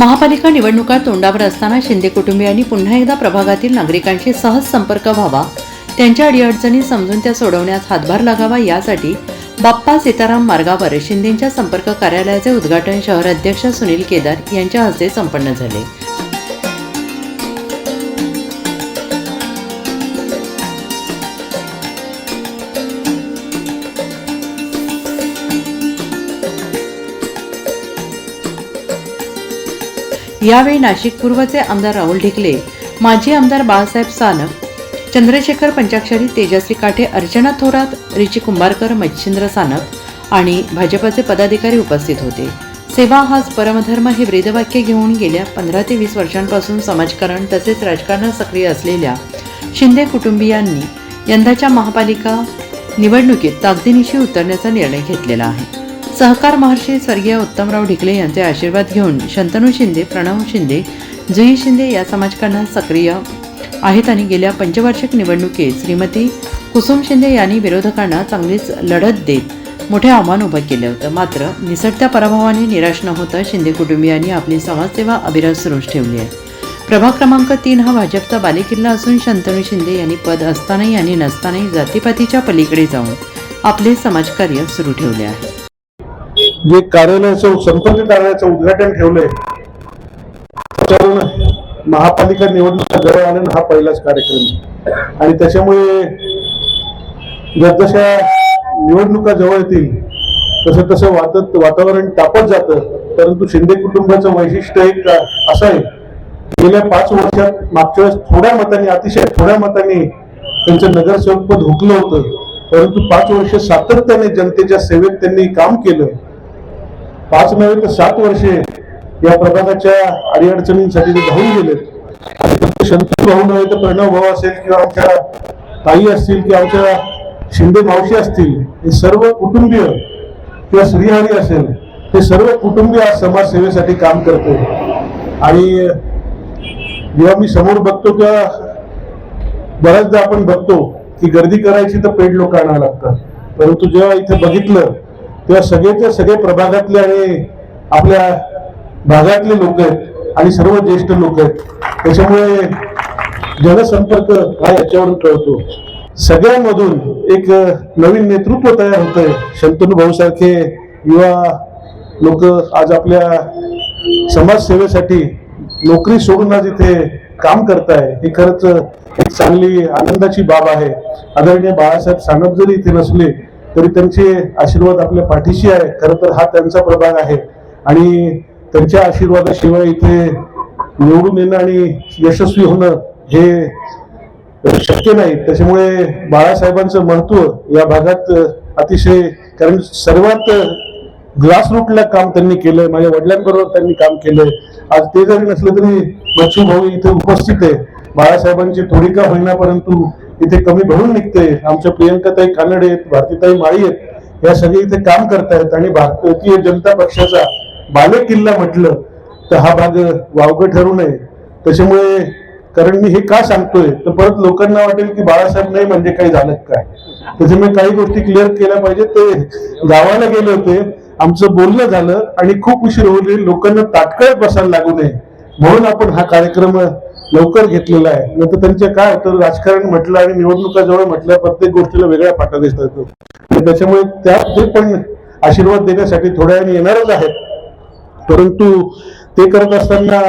महापालिका निवडणुका तोंडावर असताना शिंदे कुटुंबियांनी पुन्हा एकदा प्रभागातील नागरिकांशी सहज संपर्क व्हावा. त्यांच्या अडीअडचणी समजून त्या सोडवण्यास हातभार लागावा यासाठी बाप्पा सीताराम मार्गावर शिंदेच्या संपर्क कार्यालयाचे उद्घाटन शहराध्यक्ष सुनील केदार यांच्या हस्ते संपन्न झाले. यावेळी नाशिक पूर्वचे आमदार राहुल ढिकले माजी आमदार बाळासाहेब सानप चंद्रशेखर पंचाक्षरी तेजस्वी काठे अर्चना थोरात रिची कुंभारकर मच्छिंद्र सानप आणि भाजपाचे पदाधिकारी उपस्थित होते. सेवा हाच परमधर्म हे ब्रेदवाक्य घेऊन गेल्या पंधरा ते वीस वर्षांपासून समाजकारण तसेच राजकारणात सक्रिय असलेल्या शिंदे कुटुंबियांनी यंदाच्या महापालिका निवडणुकीत ताकदीनिशी उतरण्याचा निर्णय घेतलेला आहे. सहकार महर्षी स्वर्गीय उत्तमराव ढिकले यांचे आशीर्वाद घेऊन शंतनू शिंदे प्रणव शिंदे जुई शिंदे या समाजकारणात सक्रिय आहेत आणि गेल्या पंचवार्षिक निवडणुकीत श्रीमती कुसुम शिंदे यांनी विरोधकांना चांगलीच लढत देत मोठे आव्हान उभं केलं होतं. मात्र निसटत्या पराभवाने निराश न होता शिंदे कुटुंबियांनी आपली समाजसेवा अविरत सुरूच ठेवली आहे. प्रभाग क्रमांक तीन हा भाजपचा बालेकिल्ला असून शंतनू शिंदे यांनी पद असतानाही आणि नसतानाही जातीपातीच्या पलीकडे जाऊन आपले समाजकार्य सुरू ठेवले आहे. जे कार्यालयाचं संपर्क कार्यालयाचं उद्घाटन ठेवलंय त्याच्यावरून महापालिका निवडणुका जवळ आल्यानं हा पहिलाच कार्यक्रम आणि त्याच्यामुळे जसजशा निवडणुका जवळ येतील तसं तसं वाटत वातावरण तापत जातं परंतु शिंदे कुटुंबाचं वैशिष्ट्य एक असं आहे गेल्या पाच वर्षात मागच्या वेळेस थोड्या मताने अतिशय थोड्या मताने त्यांचं नगरसेवक पद हुकलं होतं परंतु पाच वर्ष सातत्याने जनतेच्या सेवेत त्यांनी काम केलं. पाच नव्हे तर सात वर्षे या प्रभागाच्या अडीअडचणींसाठी ते धावून गेलेत. आणि शंतू भाऊ नव्हे तर प्रणव भाऊ असेल किंवा आमच्या ताई असतील किंवा आमच्या शिंदे मावशी असतील हे सर्व कुटुंबीय किंवा श्रीहरी असेल हे सर्व कुटुंबीय आज समाजसेवेसाठी काम करतो आणि जेव्हा मी समोर बघतो तेव्हा बऱ्याचदा आपण बघतो की गर्दी करायची तर पेड लोक आणावं लागतात परंतु जेव्हा इथे बघितलं तेव्हा सगळेच्या सगळे प्रभागातले आणि आपल्या भागातले लोक आहेत आणि सर्व ज्येष्ठ लोक आहेत. त्याच्यामुळे जनसंपर्क हा याच्यावरून कळतो. सगळ्यांमधून एक नवीन नेतृत्व तयार होत आहे शंतनू भाऊसारखे युवा लोक आज आपल्या समाजसेवेसाठी नोकरी सोडून आज इथे काम करताय. ही खरंच एक चांगली आनंदाची बाब आहे. आदरणीय बाळासाहेब सानप जरी इथे नसले तरी त्यांचे आशीर्वाद आपल्या पाठीशी आहे. खरं तर हा त्यांचा प्रभाग आहे. आणि त्यांच्या आशीर्वादाशिवाय इथे निवडून येणं आणि यशस्वी होणं हे शक्य नाही. त्याच्यामुळे बाळासाहेबांचं महत्त्व या भागात अतिशय कारण सर्वात ग्रासरूटला काम त्यांनी केलंय. माझ्या वडिलांबरोबर त्यांनी काम केलंय. आज ते जरी नसलं तरी बच्चू भाऊ इथे उपस्थित आहे. बाळासाहेबांची थोडी का होईना परंतु इथे कमी भरून निघते. आमच्या प्रियंकाताई कानडे आहेत भारतीताई माळी आहेत या सगळे इथे काम करतायत आणि भारतीय जनता पक्षाचा बाले किल्ला म्हटलं तर हा भाग वावगं ठरू नये. त्याच्यामुळे कारण मी हे का सांगतोय? तर परत लोकांना वाटेल की बाळासाहेब नाही म्हणजे काही झालं काय? त्याच्यामुळे काही गोष्टी क्लिअर केल्या पाहिजे ते गावाला गेले होते. आमचं बोलणं झालं आणि खूप उशीर होऊ लोकांना ताटकळत बसायला लागू नये. म्हणून आपण हा कार्यक्रम लवकर घेतलेला आहे. नंतर त्यांचे काय होतं राजकारण म्हटलं आणि निवडणुका जवळ म्हटलं प्रत्येक गोष्टीला वेगळा फाटा दिसत येतो आणि त्याच्यामुळे त्या ते पण आशीर्वाद देण्यासाठी थोड्या वेळाने येणारच आहेत. परंतु ते करत असताना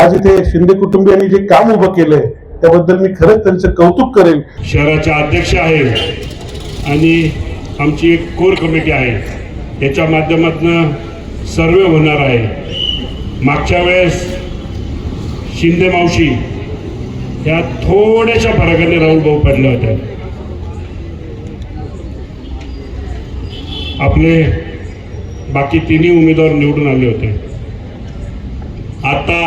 आज इथे शिंदे कुटुंबियांनी जे काम उभं केलंय त्याबद्दल मी खरंच त्यांचं कौतुक करेल. शहराचे अध्यक्ष आहे आणि आमची एक कोर कमिटी आहे. याच्या माध्यमातून सर्वे होणार आहे. मागच्या वेळेस शिंदे मावशी या थोड्याशा फरकाने राहुल भाऊ पडल्या होत्या आपले बाकी तिन्ही उमेदवार निवडून आले होते. आता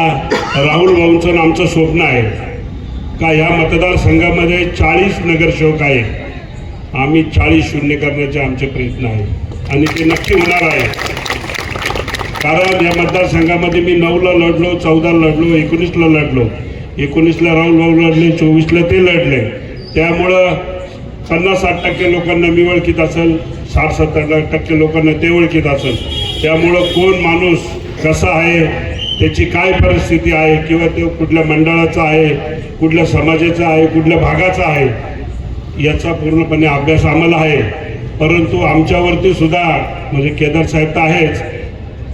राहुल भाऊंचं आमचं स्वप्न आहे का या मतदारसंघामध्ये चाळीस नगरसेवक आहेत. आम्ही चाळीस शून्य करण्याचे आमचे प्रयत्न आहे. आणि ते नक्की होणार आहे. कारण या मतदारसंघामध्ये मी नऊला लढलो चौदा लढलो एकोणीसला लढलो. एकोणीसला राहुल भाऊ लढले चोवीसला ते लढले. त्यामुळं पन्नास साठ टक्के लोकांना मी ओळखीत असेल साठ सत्तर टक्के लोकांना ते ओळखीत असेल. त्यामुळं कोण माणूस कसा आहे त्याची काय परिस्थिती आहे किंवा तो कुठल्या मंडळाचा आहे कुठल्या समाजाचा आहे कुठल्या भागाचा आहे याचा पूर्णपणे अभ्यास आम्हाला आहे. परंतु आमच्यावरती सुद्धा म्हणजे केदार साहेब तर आहेच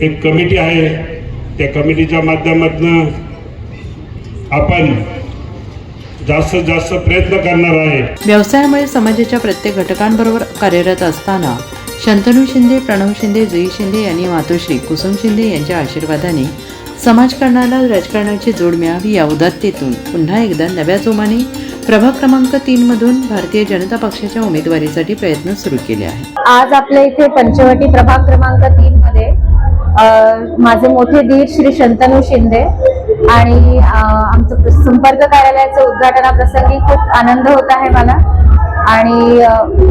एक कमिटी आहे. त्या कमिटीच्या माध्यमातून आपण जास्तीत जास्त प्रयत्न करणार आहे. व्यवसायामुळे समाजाच्या प्रत्येक घटकांबरोबर कार्यरत असताना शंतनू शिंदे प्रणव शिंदे जुई शिंदे यांनी मातोश्री कुसुम शिंदे यांच्या आशीर्वादाने समाजकारणाला राजकारणाची जोड मिळावी या उदात्तेतून पुन्हा एकदा नव्या जोमाने प्रभाग क्रमांक तीन मधून भारतीय जनता पक्षाच्या उमेदवारीसाठी प्रयत्न सुरू केले आहेत. आज आपल्या इथे पंचवटी प्रभाग क्रमांक तीन मध्ये माझे मोठे दीर श्री शंतनू शिंदे आणि आमचं संपर्क कार्यालयाचं उद्घाटनाप्रसंगी खूप आनंद होत आहे मला. आणि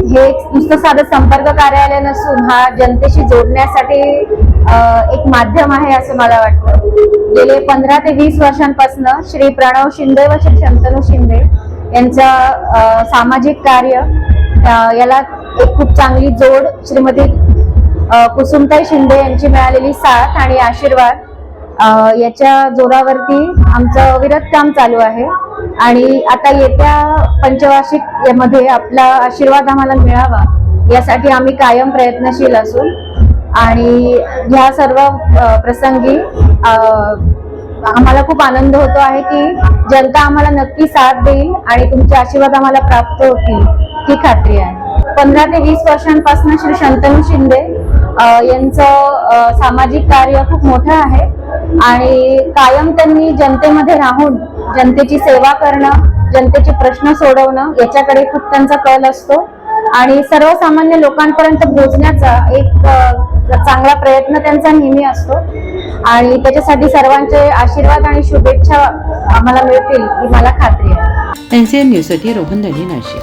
हे एक नुसतं साधं संपर्क कार्यालय नसून हा जनतेशी जोडण्यासाठी एक माध्यम आहे असं मला वाटतं. गेले पंधरा ते वीस वर्षांपासून श्री प्रणव शिंदे व श्री शंतनू शिंदे यांचं सामाजिक कार्य याला एक खूप चांगली जोड श्रीमती कुसुमताई शिंदे यांची मिळालेली साथ आणि आशीर्वाद याच्या जोरावरती आमचं अविरत काम चालू आहे. आणि आता येत्या पंचवार्षिकमध्ये आपला आशीर्वाद आम्हाला मिळावा यासाठी आम्ही कायम प्रयत्नशील असून आणि ह्या सर्व प्रसंगी आम्हाला खूप आनंद होतो आहे की जनता आम्हाला नक्की साथ देईल आणि तुमचे आशीर्वाद आम्हाला प्राप्त होतील ही खात्री आहे. पंधरा ते वीस वर्षांपासून श्री शंतनू शिंदे यांचं सामाजिक कार्य खूप मोठं आहे. आणि कायम त्यांनी जनतेमध्ये राहून जनतेची सेवा करणं जनतेचे प्रश्न सोडवणं याच्याकडे खूप त्यांचा कल असतो. आणि सर्वसामान्य लोकांपर्यंत पोहोचण्याचा एक चांगला प्रयत्न त्यांचा नेहमी असतो. आणि त्याच्यासाठी सर्वांचे आशीर्वाद आणि शुभेच्छा आम्हाला मिळतील ही मला खात्री आहे. एन सी एन न्यूजसाठी रोहन धनी नाशिक